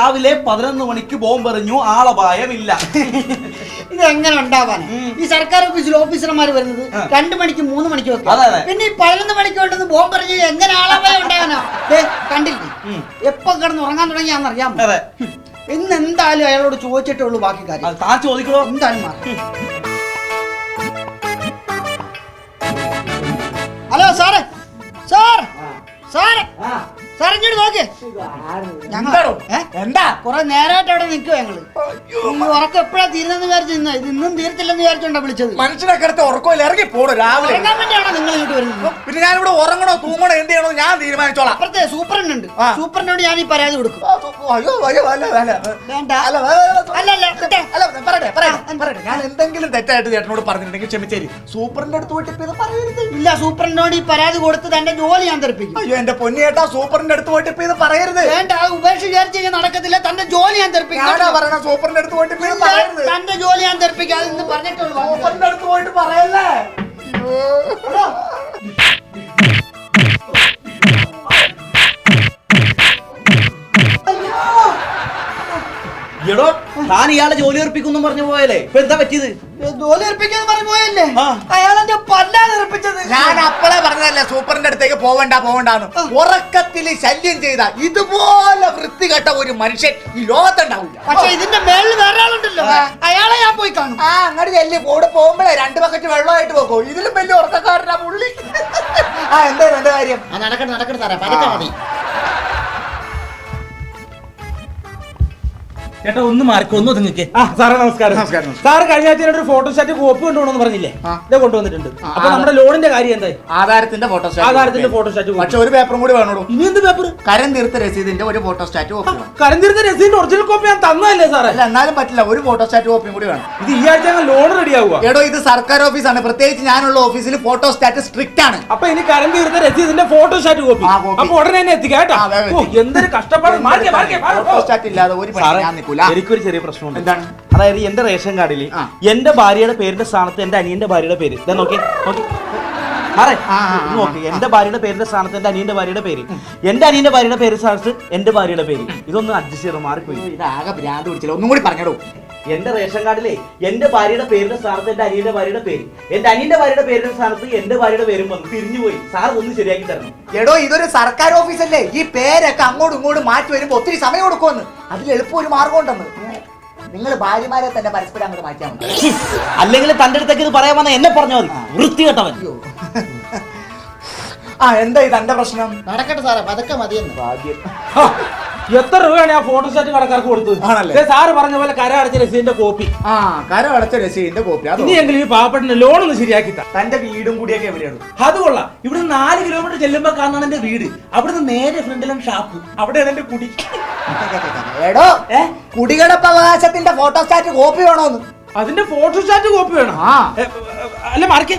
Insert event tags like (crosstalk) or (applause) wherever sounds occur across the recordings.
രാവിലെ പതിനൊന്ന് മണിക്ക് ബോംബെറിഞ്ഞു ആളപായമില്ല (laughs) ഇത് എങ്ങനെ ഉണ്ടാവാൻ ഈ സർക്കാർ ഓഫീസിൽ ഓഫീസർമാർ വരുന്നത്. രണ്ടു മണിക്ക് മൂന്ന് മണിക്ക്. പിന്നെ ഈ പതിനൊന്ന് മണിക്ക് വേണ്ടത് ബോംബെറിഞ്ഞു എങ്ങനെ ആളപായം ഉണ്ടാകാനാ കണ്ടില്ലേ. എപ്പോ കിടന്ന് ഉറങ്ങാൻ തുടങ്ങിയാന്നറിയാം (laughs) ഇന്ന് എന്തായാലും അയാളോട് ചോദിച്ചിട്ടേ ഉള്ളൂ ബാക്കി കാര്യം. താ ചോദിക്കണോ എന്തായാലും മാറി. ഹലോ സാറേ. സാർ. സാർ ഇങ്ങോട്ട് നോക്ക്. എന്താടോ? എന്താ? കുറെ നേരമായിട്ട് അവിടെ നിൽക്കുക ഞങ്ങൾ. ഉറക്കം എപ്പോഴാ തീരുന്നെന്ന് വിചാരിച്ചു നിന്നാ ഇത് ഇന്നും തീർത്തില്ലെന്ന് വിചാരിച്ചോണ്ടാ വിളിച്ചത്. മനുഷ്യനെ അടുത്ത് ഉറക്കമില്ല. ഇറങ്ങി പോടും രാവിലെ. ഉറങ്ങാൻ നിങ്ങൾ ഇങ്ങോട്ട് വരുന്നത്? പിന്നെ ഞാൻ ഇവിടെ ഉറങ്ങണോ തൂങ്ങണോ എന്ത് ചെയ്യണോ ഞാൻ തീരുമാനിച്ചോളാം. അപ്പുറത്തെ സൂപ്രണ്ട് ഉണ്ട്. ആ. സൂപ്രണ്ടിനോട് ഞാൻ ഈ പരാതി കൊടുക്കും. അയ്യോ അയ്യോ അല്ല അല്ല വേണ്ട. അല്ല അല്ല അല്ല പറയട്ടെ പറയട്ടെ ഞാൻ എന്തെങ്കിലും തെറ്റായിട്ട് ചേട്ടനോട് പറഞ്ഞിട്ടുണ്ടെങ്കിൽ ക്ഷമിച്ചേരി. സൂപ്രണ്ട് അടുത്ത് പോയിട്ട് ഇത് പറയരുത്. ഇല്ല സൂപ്രണ്ടിനോട് ഈ പരാതി കൊടുത്ത് തന്റെ ജോലി ഞാൻ തെറിപ്പിക്കും. അയ്യോ എന്റെ പൊന്നിയേട്ടാ സൂപ്പറിന്റെ അടുത്ത് പോയിട്ട് ഇപ്പൊ ഇത് പറയരുത്. വേണ്ട ഉപേക്ഷ വിചാരിച്ച് കഴിഞ്ഞാൽ നടക്കത്തില്ല. തന്റെ ജോലി ഞാൻ തെറിപ്പിക്കും. പറയണ സൂപ്പറിന്റെ അടുത്ത് പോയിട്ട് ഇപ്പൊ ഇത് പറയരുത്. തന്റെ ജോലി ഞാൻ തെറിപ്പിക്കാതെ ഇന്ന് പറഞ്ഞിട്ടുള്ളൂ. സൂപ്പറിന്റെ അടുത്ത് പോയിട്ട് പറയല്ലേ? എടോ താൻ ഇയാളെ ജോലി ഉറപ്പിക്കുന്നു പറഞ്ഞു പോയല്ലേ? ഇപ്പൊ എന്താ പറ്റിയത്? ജോലി ഉറപ്പിക്കാന്ന് പറഞ്ഞു പോയല്ലേ? ആ. അയാളെന്റെ ഞാൻ അപ്പളെ പറഞ്ഞതല്ലേ സൂപ്പറിന്റെ അടുത്തേക്ക് പോവണ്ട പോവണ്ടാന്ന്. ഉറക്കത്തിൽ ശല്യം ചെയ്ത ഇതുപോലെ വൃത്തികെട്ട ഒരു മനുഷ്യൻ ഈ ലോകത്തുണ്ടാവില്ല. പക്ഷെ ഇതിന്റെ മേളിൽ വേറെ ആളുണ്ടല്ലോ. അയാളെ ഞാൻ പോയി കാണും. ആ അങ്ങോട്ട് ചെല്ലി. കൂടെ പോകുമ്പോഴേ രണ്ട് ബക്കറ്റ് വെള്ളമായിട്ട് പോകും ഇതിലും വലിയ ഉറക്കക്കാരനാ പുള്ളി. ആ എന്താ നല്ല കാര്യം? നടക്കട്ടെ നടക്കട്ടെ സാറേ. പതുക്കെ മതി. ചേട്ടാ ഒന്ന് മാർക്ക് ഒന്ന് ഒതുങ്ങിക്ക്. ആ സാറേ നമസ്കാരം. നമസ്കാരം. സാർ കഴിഞ്ഞ ആഴ്ച ഒരു ഫോട്ടോസ്റ്റാറ്റ് കോപ്പി കൊണ്ടുപോകണമെന്ന് പറഞ്ഞില്ലേ? ഇത് കൊണ്ടുവന്നിട്ടുണ്ട്. അപ്പൊ നമ്മുടെ ലോണിന്റെ കാര്യം എന്തായി? ആധാരത്തിന്റെ ഫോട്ടോ ആധാരത്തിന്റെ ഫോട്ടോസ്റ്റാറ്റ് പക്ഷെ ഒരു പേപ്പറും കൂടി വേണോ ഇനി എന്ത് പേപ്പർ കരം തീർത്ത രസീതിന്റെ ഒരു ഫോട്ടോ സ്റ്റാറ്റ് കോപ്പി കരം തീർത്ത രസീതിന്റെ ഒറിജിനൽ കോപ്പി ഞാൻ തന്നതല്ലേ സാറേ? അല്ല എന്നാലും പറ്റില്ല. ഒരു ഫോട്ടോ സ്റ്റാറ്റ് കോപ്പിയും കൂടി വേണം. ഇത് ഈ ആഴ്ച ലോൺ റെഡി ആവുക. എടോ ഇത് സർക്കാർ ഓഫീസാണ് പ്രത്യേകിച്ച് ഞാനുള്ള ഓഫീസിൽ ഫോട്ടോ സ്റ്റാറ്റ് സ്ട്രിക്റ്റ് ആണ്. അപ്പൊ ഇനി കരം തീർത്ത രസീതിന്റെ ഫോട്ടോസ്റ്റാറ്റ് കോപ്പി അപ്പൊ ഉടനെ തന്നെ എത്തിക്കാം കേട്ടോ. എന്തൊരു കഷ്ടപ്പാട്. മാറിക്കേ, മാറിക്കേ, മാറിക്കേ. ഫോട്ടോ സ്റ്റാറ്റ് ഇല്ലാതെ ഒരു പണി ഞാൻ നിൽക്കൂല എനിക്കൊരു ചെറിയ പ്രശ്നമുണ്ട്. എന്താണ്? അതായത് എന്റെ റേഷൻ കാർഡിൽ ആ. എന്റെ ഭാര്യയുടെ പേരിന്റെ സ്ഥാനത്ത് എന്റെ അനിയന്റെ ഭാര്യയുടെ പേര്. ഇതാ നോക്കി നോക്കി. സാറേ ആ, ആ, ആ, നോക്കി എന്റെ ഭാര്യയുടെ പേരിന്റെ സ്ഥാനത്ത് എന്റെ അനിയന്റെ ഭാര്യയുടെ പേര്. എന്റെ അനിയന്റെ ഭാര്യയുടെ പേര് സ്ഥാനത്ത് എന്റെ ഭാര്യയുടെ പേര്. ഇതൊന്ന് അഡ്ജസ്റ്റ് ചെയ്ത് മാറിപ്പോയി. ഇതാകെ ഭ്രാന്ത് പിടിച്ചില്ല. ഒന്നും കൂടി പറഞ്ഞോളൂ എന്റെ റേഷൻ കാർഡിലെ എന്റെ ഭാര്യയുടെ പേരിന്റെ സ്ഥാനത്ത് എന്റെ അനിയന്റെ ഭാര്യയുടെ പേര്. എന്റെ അനിയന്റെ ഭാര്യയുടെ പേരിന്റെ സ്ഥാനത്ത് എന്റെ ഭാര്യയുടെ പേരും വന്ന് തിരിഞ്ഞുപോയി സാർ ഒന്ന് ശരിയാക്കി തരണം. എടോ ഇതൊരു സർക്കാർ ഓഫീസല്ലേ? ഈ പേരൊക്കെ അങ്ങോട്ടും ഇങ്ങോട്ടും മാറ്റി വരുമ്പോ ഒത്തിരി സമയം കൊടുക്കുമെന്ന്. അതിൽ എളുപ്പം ഒരു മാർഗം ഉണ്ടെന്ന്. നിങ്ങൾ ഭാര്യമാരെ തന്നെ പരസ്പരം അങ്ങോട്ട് മാറ്റിയാൽ അല്ലെങ്കിൽ തന്റെ അടുത്തേക്ക് ഇത് പറയാൻ വന്ന എന്നെ പറഞ്ഞാൽ മതി. വൃത്തികെട്ടവൻ. ആ എന്താ ഇത് എന്റെ പ്രശ്നം? നടക്കട്ടെ സാറേ പതുക്കെ മതിയെന്ന്. ഭാഗ്യം. എത്ര രൂപയാണ് ആ ഫോട്ടോസ്റ്റാറ്റ് കടക്കാർക്ക് കൊടുത്തത്? ആണല്ലേ? സാറ് പറഞ്ഞ പോലെ കര അടച്ച രസീതിന്റെ കോപ്പി. ആ കര അടച്ച രസീതിന്റെ കോപ്പി. അത് ഇനിയെങ്കിലും ഈ പാവപ്പെട്ട ലോൺ ഒന്ന് ശരിയാക്കി താ. തന്റെ വീടും കൂടിയൊക്കെ എവിടെയാണ്? അത് കൊള്ളാം. ഇവിടെ നാല് കിലോമീറ്റർ ചെല്ലുമ്പോ കാണാൻ എന്റെ വീട്. അവിടുന്ന് നേരെ ഫ്രണ്ടിലും ഷാപ്പ് അവിടെയാണ് എന്റെ കുടി. എടോ ഏ? കുടികടപ്പവകാശത്തിന്റെ ഫോട്ടോ ഫോട്ടോസ്റ്റാറ്റ് കോപ്പി വേണോന്ന്. അതിന്റെ ഫോട്ടോ സ്റ്റാറ്റ് കോപ്പി വേണം. ആ. എ, അല്ല മാറിക്കേ.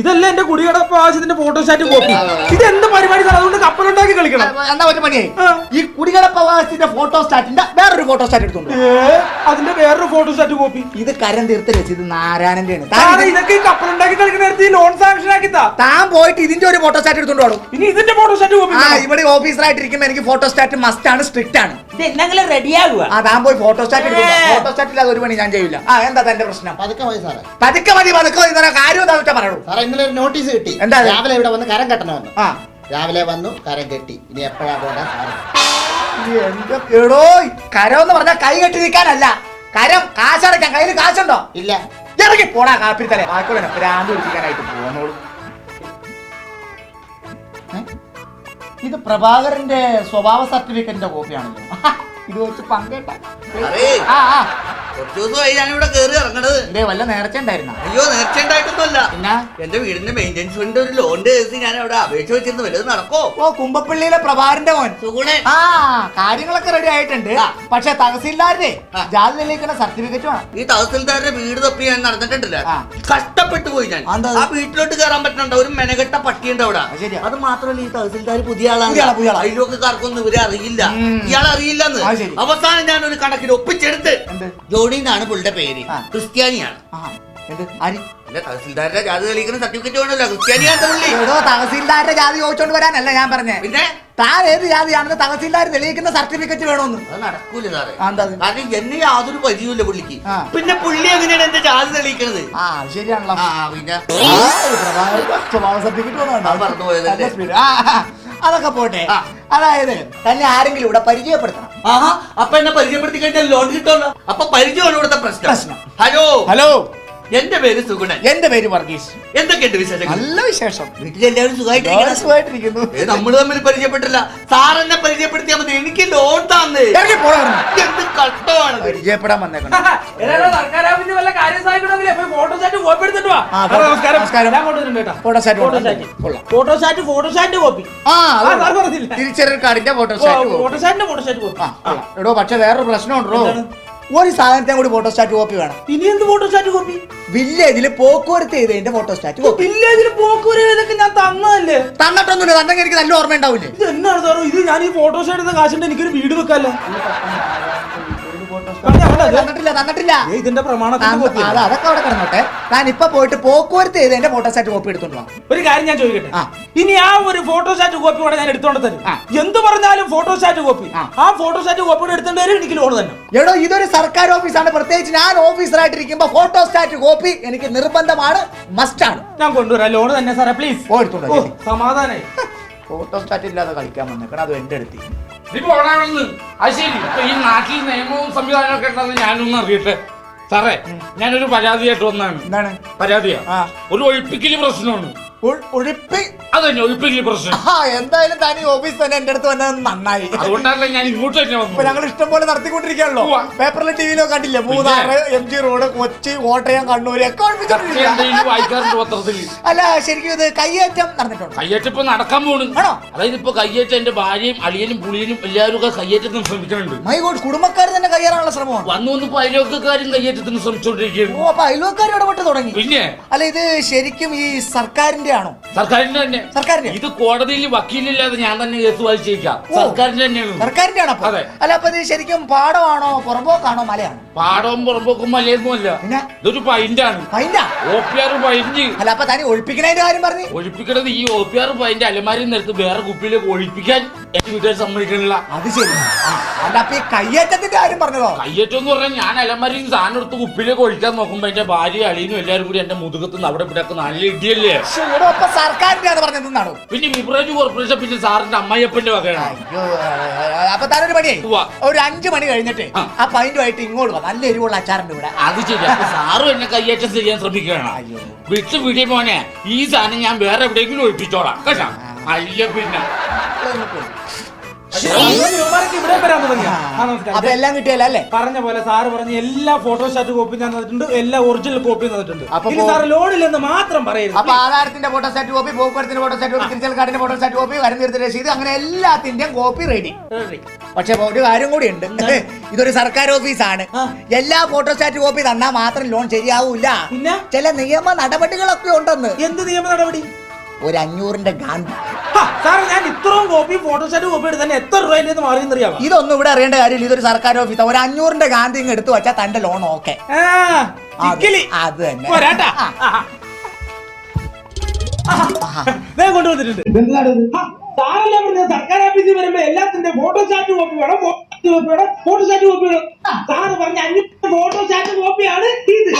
ഇതല്ല എന്റെ കുടികടപ്പ് ആവശ്യത്തിന്റെ ഫോട്ടോഷാറ്റ് കോപ്പി ഇത് എന്ത് പരിപാടി സാർ അതുകൊണ്ട് കപ്പലുണ്ടാക്കി കളിക്കണം. എന്താ പറ്റി പണിയായി ഈ കുടികടപ്പ് അവകാശത്തിന്റെ ഫോട്ടോസ്റ്റാറ്റിന്റെ വേറൊരു ഫോട്ടോസ്റ്റാറ്റ് എടുത്തോണ്ട്? അതിന്റെ വേറൊരു ഫോട്ടോസ്റ്റാറ്റ് കോപ്പി ഇത് കരം തീർത്ത ഇത് നാരായണന്റെ ആണ്. ഇത് ഇതൊക്കെ ഈ കപ്പലുണ്ടാക്കി കളിക്കുന്ന നേരത്തെ ഈ ലോൺ സാങ്ഷൻ ആക്കി താൻ പോയിട്ട് ഇതിന്റെ ഒരു ഫോട്ടോസ്റ്റാറ്റ് എടുത്തോണ്ട് വേണം ഇനി ഇതിന്റെ ഫോട്ടോസ്റ്റാറ്റ് കോപ്പി ഇവിടെ ഓഫീസറായിട്ടിരിക്കുമ്പോ എനിക്ക് ഫോട്ടോസ്റ്റാറ്റ് മസ്റ്റ് ആണ് സ്ട്രിക്റ്റ് ആണ്. എന്നെങ്കിലും റെഡിയാകുക ആ താൻ പോയി ഫോട്ടോസ്റ്റാറ്റ്. ഫോട്ടോസ്റ്റാറ്റ് ഇല്ലാതെ ഒരു പണി ഞാൻ ചെയ്യില്ല. ആ എന്താ തന്റെ പ്രശ്നം? പതുക്കെ മതി സാറേ. പതുക്കെ മതി പതുക്കെ മതി. കാര്യം എന്താ പറയൂ. സാറേ ഇന്നലെ ഒരു നോട്ടീസ് കിട്ടി. എന്താ രാവിലെ ഇവിടെ വന്ന് കരം കെട്ടണമെന്ന് ആ. രാവിലെ വന്നു കരം കെട്ടി. ഇനി എപ്പോഴാ എന്റെ എടോ കരം എന്ന് പറഞ്ഞാൽ കൈ കെട്ടി നിൽക്കാനല്ല കരം കാശടയ്ക്കാൻ കയ്യിൽ കാശുണ്ടോ? ഇല്ല. ഇറങ്ങി പോടാ കാപ്പിത്തലെ ബാക്കിയുള്ള ഭ്രാന്ത് പിടിക്കാനായിട്ട് പോന്നോളൂ ഇത് പ്രഭാകരന്റെ സ്വഭാവ സർട്ടിഫിക്കറ്റിന്റെ കോപ്പിയാണല്ലോ ഇത് വെച്ച് പങ്കേട്ട അറേ. ആ ആ കുറച്ച് ദിവസമായി ഞാനിവിടെ കയറി ഇറങ്ങണത്. എന്തേ വല്ല നേർച്ച ഉണ്ടായിരുന്ന? അയ്യോ നേർച്ചയുണ്ടായിട്ടൊന്നുമല്ല പിന്നെ? എന്റെ വീടിന്റെ മെയിന്റെനൻസ് ഫണ്ട് ഒരു ലോണിന്റെ കേസ് ഞാൻ അവിടെ അപേക്ഷ വെച്ചിരുന്നു. വല്ലതും നടക്കോ ഓ കുമ്പപ്പള്ളിയിലെ പ്രഭാറിന്റെ മോൻ. സുഗുണേ. ആ കാര്യങ്ങളൊക്കെ റെഡി ആയിട്ടുണ്ട്. പക്ഷെ തഹസീൽദാരുടെ ആ. ജാതി നിലയിക്കുന്ന സർട്ടിഫിക്കറ്റ് വേണം. ഈ തഹസീൽദാരുടെ വീട് തപ്പി ഞാൻ നടന്നിട്ടില്ല കഷ്ടപ്പെട്ടു പോയി ഞാൻ. ആ വീട്ടിലോട്ട് കയറാൻ പറ്റണ്ട ഒരു മെനകെട്ട പട്ടിയുണ്ട് അവിടെ. അത് മാത്രമല്ല ഈ തഹസിൽദാർ പുതിയ ആളാണ്. അയൽവക്കാർക്കൊന്നും ഇവരെ അറിയില്ല. ഇയാൾ അറിയില്ലെന്ന്. അവസാനം ഞാൻ ഒരു കണക്കിൽ ഒപ്പിച്ചെടുത്ത് എന്ത്? ജോണി എന്നാണ് പുള്ളിയുടെ പേര്. ക്രിസ്ത്യാനിയാണ്. തഹസിൽദാരുടെ ജാതി തെളിയിക്കുന്ന സർട്ടിഫിക്കറ്റ് വേണമല്ലോ. ക്രിസ്ത്യാനിയാണ് പുള്ളി. ഏതോ തഹസീൽദാരുടെ ജാതി ചോദിച്ചോണ്ട് വരാനല്ല ഞാൻ പറഞ്ഞേ. പിന്നെ? താൻ ഏത് ജാതിയാണെന്ന് തഹസീൽദാർ തെളിയിക്കുന്ന സർട്ടിഫിക്കറ്റ് വേണമെന്ന് അത് നടക്കൂല സാറേ. ആ, എന്താ അത്? കാരണം എന്നെ യാതൊരു പരിചയമില്ല പുള്ളിക്ക്. ആ. പിന്നെ പുള്ളി എങ്ങനെയാണ് എന്റെ ജാതി തെളിയിക്കണത്? ആ അത് ശരിയാണല്ലോ. ആ പിന്നെ? സർട്ടിഫിക്കറ്റ് അത് മറന്നു പോയതല്ലേ? അതൊക്കെ പോട്ടെ. ആ. അതായത് തന്നെ ആരെങ്കിലും ഇവിടെ പരിചയപ്പെടുത്തണം. ആഹാ അപ്പൊ എന്നെ പരിചയപ്പെടുത്തി കഴിഞ്ഞാൽ ലോൺ കിട്ടുമല്ലോ. അപ്പൊ പരിചയമാണ് ഇവിടുത്തെ പ്രശ്നം. പ്രശ്നം. ഹലോ. ഹലോ. എന്റെ പേര് സുഗുണൻ. എന്റെ പേര് വർഗീസ്. എന്തൊക്കെയുണ്ട് വിശേഷം നല്ല വിശേഷം. വീട്ടിലെല്ലാവരും എല്ലാവരും സുഖമായിട്ടിരിക്കുന്നു. നമ്മൾ തമ്മിൽ പരിചയപ്പെട്ടില്ല സാർ എന്നെ പരിചയപ്പെടുത്തിയാൽ മതി. എനിക്ക് ലോൺ തന്നേ. ഇറങ്ങി പോടാ എന്ത് കഷ്ടമാണ് പരിചയപ്പെടാൻ വന്നേക്കണം. സർക്കാർ വല്ല കാര്യം ഫോട്ടോസ്റ്റാറ്റ് കോപ്പി എടുത്തിട്ട് വാ. ആ, സാറേ, നമസ്കാരം. നമസ്കാരം. ഞാൻ കൊണ്ടുവരുന്നുണ്ട് കേട്ടോ. ഫോട്ടോസ്റ്റാറ്റ് ഫോട്ടോസ്റ്റാറ്റ് കൊള്ളാം. Photostat photostat copy. ആ ആ, സാർ പറഞ്ഞില്ല. തിരിച്ചറിയൽ കാർഡിന്റെ ഫോട്ടോസ്റ്റാറ്റ് ഫോട്ടോസ്റ്റാറ്റിന്റെ ഫോട്ടോസ്റ്റാറ്റ് കോപ്പി. ആ കൊള്ളാം. എടോ പക്ഷെ വേറൊരു പ്രശ്നമുണ്ടോ? എന്താണ്? ഒരു സാധനത്തെ കൂടി ഫോട്ടോസ്റ്റാറ്റ് കോപ്പി വേണം. ഇനി എന്ത് ഫോട്ടോസ്റ്റാറ്റ് കോപ്പി? വില്ലേജിൽ പോക്കുവരത്ത് ചെയ്തതിന്റെ ഫോട്ടോസ്റ്റാറ്റ് കോപ്പി. വില്ലേജിൽ പോക്കൂര് ഇതൊക്കെ ഞാൻ തന്നതല്ലേ? തന്നിട്ടൊന്നുമില്ല. തന്നെങ്കിൽ എനിക്ക് നല്ല ഓർമ്മ ഉണ്ടാവില്ലേ ഇത് എന്നാണ് സാറോ? ഇത് ഞാൻ ഈ ഫോട്ടോസ്റ്റാറ്റ് എടുത്ത കാശിന്റെ എനിക്കൊരു വീട് വെക്കാല്ലോ. തന്നിട്ടില്ല തന്നിട്ടില്ല ഇതിന്റെ അത് അതൊക്കെ അവിടെ കിടന്നോട്ടെ. ഞാൻ ഇപ്പൊ പോയിട്ട് പോക്കുവരത്ത് ചെയ്തതിന്റെ ഫോട്ടോസാറ്റ് കോപ്പി എടുത്തോണ്ട് ഒരു കാര്യം ഞാൻ ചോദിക്കട്ടെ? ഇനി ആ ഒരു ഫോട്ടോസാറ്റ് കോപ്പി കൂടെ ഞാൻ എടുത്തോണ്ട് തരും. എന്ത് പറഞ്ഞാലും ഫോട്ടോസാറ്റ് കോപ്പി ആ. ഫോട്ടോസാറ്റ് കോപ്പി എടുത്തോണ്ട് വരും എനിക്ക് ലോൺ തന്നെ. എടോ ഇതൊരു സർക്കാർ ഓഫീസാണ്. പ്രത്യേകിച്ച് ഞാൻ ഓഫീസറായിട്ടിരിക്കുമ്പോ ഫോട്ടോസ്റ്റാറ്റ് കോപ്പി എനിക്ക് നിർബന്ധമാണ് മസ്റ്റാണ് ഞാൻ കൊണ്ടുവരാം. ലോൺ തന്നെ സാറേ പ്ലീസ് എടുത്തോണ്ട്. സമാധാനായി. ഫോട്ടോസ്റ്റാറ്റ് ഇല്ലാതെ കളിക്കാൻ വന്നേക്കണം അത് എന്റെ അടുത്ത്. നീ പോടാണെന്ന് അത് ശരി. ഇപ്പൊ ഈ നാട്ടിൽ നിയമവും സംവിധാനമൊക്കെ ഉണ്ടെന്ന് ഞാനൊന്നും അറിയട്ടെ. സാറേ ഞാനൊരു പരാതിയായിട്ട് വന്നാണ് എന്താണ്? പരാതിയാ. ഒരു ഒഴിപ്പിക്കൽ പ്രശ്നമാണ്. ഉൾ- ഉഴുപ്പി അത് തന്നെ പ്രശ്നം. ആ എന്തായാലും താൻ ഈ ഓഫീസ് തന്നെ എന്റെ അടുത്ത് വന്നത് നന്നായി. അതുകൊണ്ടല്ല ഞാൻ ഇങ്ങോട്ട് തന്നെ ഇപ്പൊ വന്നു ഞങ്ങൾ ഇഷ്ടം പോലെ നടത്തിക്കൊണ്ടിരിക്കുകയാണല്ലോ. ഉവ്വ. പേപ്പറിലും ടിവിയിലോ കണ്ടില്ലേ? Munnar M G road Kochi Kottayam Kannur ഒക്കെ ഒഴിപ്പിച്ചോണ്ടിരിക്കുകയാ. എന്തെങ്കിലും വായിക്കാറുണ്ട് പത്രത്തിൽ. അല്ല ശരിക്കും ഇത് കയ്യേറ്റം നടന്നിട്ടുണ്ട്. കയ്യേറ്റം ഇപ്പൊ നടക്കാൻ പോണ്. ആണോ? അതായത് ഇപ്പൊ കയ്യേറ്റം എന്റെ ഭാര്യയും അളിയനും പുളിയനും എല്ലാവരും ഒക്കെ കയ്യേറ്റത്തിന് ശ്രമിക്കുന്നുണ്ട്. മൈ ഗോഡ് കുടുംബക്കാർ തന്നെ കയ്യേറാനുള്ള ശ്രമമാണ്. വന്നു വന്ന് അയലോക്കാരും കയ്യേറ്റത്തിന് ശ്രമിച്ചുകൊണ്ടിരിക്കുകയാണ് ഓ അപ്പൊ അയൽവക്കാർ ഇടപെട്ട് തുടങ്ങി. പിന്നെ? അല്ല ഇത് ശരിക്കും ഈ സർക്കാരിന്റെ ആണോ? സർക്കാരിന്റെ തന്നെ. സർക്കാരിന്റെ ഇത് കോടതിയിൽ വക്കീലില്ലാതെ ഞാൻ തന്നെ കേസ് വായിച്ചേക്കാം ഓ. സർക്കാരിന്റെ തന്നെയാണ്. സർക്കാരിന്റെ ആണോ അപ്പൊ? അതെ. അല്ല അപ്പൊ ഇത് ശരിക്കും പാടമാണോ പുറമ്പോക്കാണോ മലയാണോ? പാടവും പുറമ്പോക്കും മലയൊന്നും അല്ല. പിന്നെ? ഇതൊരു പൈന്റാണ്. P R pint. അല്ല അപ്പൊ തനി ഒഴിപ്പിക്കണതിന്റെ കാര്യം പറഞ്ഞു? ഒഴിപ്പിക്കണത് ഈ ഒ പി ആർ പൈന്റ് അലമാരി നിരത്ത് വേറെ കുപ്പിയിലേക്ക് ഒഴിപ്പിക്കാൻ എന്റെ വീട്ടുകാർ സമ്മതിക്കണില്ല. അത് ശരി. അല്ല അപ്പൊ ഈ കയ്യേറ്റത്തിന്റെ കാര്യം പറഞ്ഞതോ? കയ്യേറ്റം എന്ന് പറഞ്ഞാൽ ഞാൻ അലമാരിയിൽ നിന്ന് സാധനം എടുത്ത് കുപ്പിലേക്ക് ഒഴിക്കാൻ നോക്കുമ്പോ എന്റെ ഭാര്യ അളിയനും എല്ലാവരും കൂടി എന്റെ മുതുകത്തുനിന്ന് അവിടെ ഇവിടെ നല്ല ഇടിയല്ലേ? ശ്ശോ, എടോ, അപ്പൊ സർക്കാരിന്റെ പറഞ്ഞതെന്നാണോ പിന്നെ വിബ്രേജ് കോർപ്പറേഷൻ പിന്നെ സാറിന്റെ അമ്മയപ്പന്റെ വകയാണ്. അയ്യോ അപ്പൊ താനൊരു പണിയായി ഉവ്വ. ഒരു അഞ്ചു മണി കഴിഞ്ഞിട്ട് ആ. ആ പൈന്റുമായിട്ട് ഇങ്ങോട്ട് വാ. നല്ല എരിവുള്ള അച്ചാറിന്റെ ഇവിടെ. അത് ശരി അപ്പൊ സാറും എന്നെ കയ്യേറ്റം ചെയ്യാൻ ശ്രമിക്കുകയാണ്. അയ്യോ. വിട്ട് വിടി മോനെ ഈ സാധനം ഞാൻ വേറെ എവിടെയെങ്കിലും ഒഴിപ്പിച്ചോളാം. കേട്ടോ? അല്ല പിന്നെ. ഇവിടെ വരാൻ തുടങ്ങിയ. ആ നമസ്കാരം. അപ്പൊ എല്ലാം കിട്ടിയല്ലോ അല്ലേ? പറഞ്ഞ പോലെ സാറ് പറഞ്ഞ എല്ലാ ഫോട്ടോസ്റ്റാറ്റ് കോപ്പി ഞാൻ തന്നിട്ടുണ്ട് എല്ലാ ഒറിജിനൽ കോപ്പി തന്നിട്ടുണ്ട്. അപ്പൊ ഇനി പോ- സാറ് ലോണില്ലെന്ന് മാത്രം പറയരുത്. അപ്പൊ ആധാരത്തിന്റെ ഫോട്ടോസ്റ്റാറ്റ് കോപ്പി പോക്കുവരത്തിന്റെ ഫോട്ടോസ്റ്റാറ്റ് കോപ്പി തിരിച്ചൽ കാർഡിന്റെ ഫോട്ടോസ്റ്റാറ്റ് കോപ്പി വരുന്നീർത്ത രസീത് അങ്ങനെ എല്ലാത്തിന്റെയും കോപ്പി റെഡി പക്ഷെ ഒരു കാര്യം കൂടി ഉണ്ട്. ഇതൊരു സർക്കാർ ഓഫീസാണ് ആ. എല്ലാ ഫോട്ടോസ്റ്റാറ്റ് കോപ്പി തന്നാൽ മാത്രം ലോൺ ശരിയാവൂല. പിന്നെ? ചില നിയമ നടപടികളൊക്കെ ഉണ്ടെന്ന്. എന്ത് നിയമ നടപടി? ഒരു അഞ്ഞൂറിന്റെ ഗാന്ധി ഹാ, സാറേ ഞാൻ ഇത്രയും കോപ്പി ഫോട്ടോസ്റ്റാറ്റ് കോപ്പി എത്ര രൂപ മാറിയെന്നറിയാമോ ഇതൊന്നും ഇവിടെ അറിയേണ്ട കാര്യമില്ല. ഇതൊരു സർക്കാർ ഓഫീസാ. ഒരു അഞ്ഞൂറിന്റെ ഗാന്ധി ഇങ്ങ് എടുത്തു വെച്ചാൽ തന്റെ ലോൺ ഓക്കെ ആ, ചിക്കിലി. അത് തന്നെ. കൊണ്ടുവന്നിട്ടുണ്ട്. ഹാ, സാറല്ലേ പറഞ്ഞത്? സർക്കാർ ഓഫീസിൽ വരുമ്പോ എല്ലാത്തിന്റെ ഫോട്ടോസ്റ്റാറ്റ് കോപ്പി വേണം സാറ് പറഞ്ഞ അഞ്ഞൂറ് കോപ്പിയാണ് ഇത്.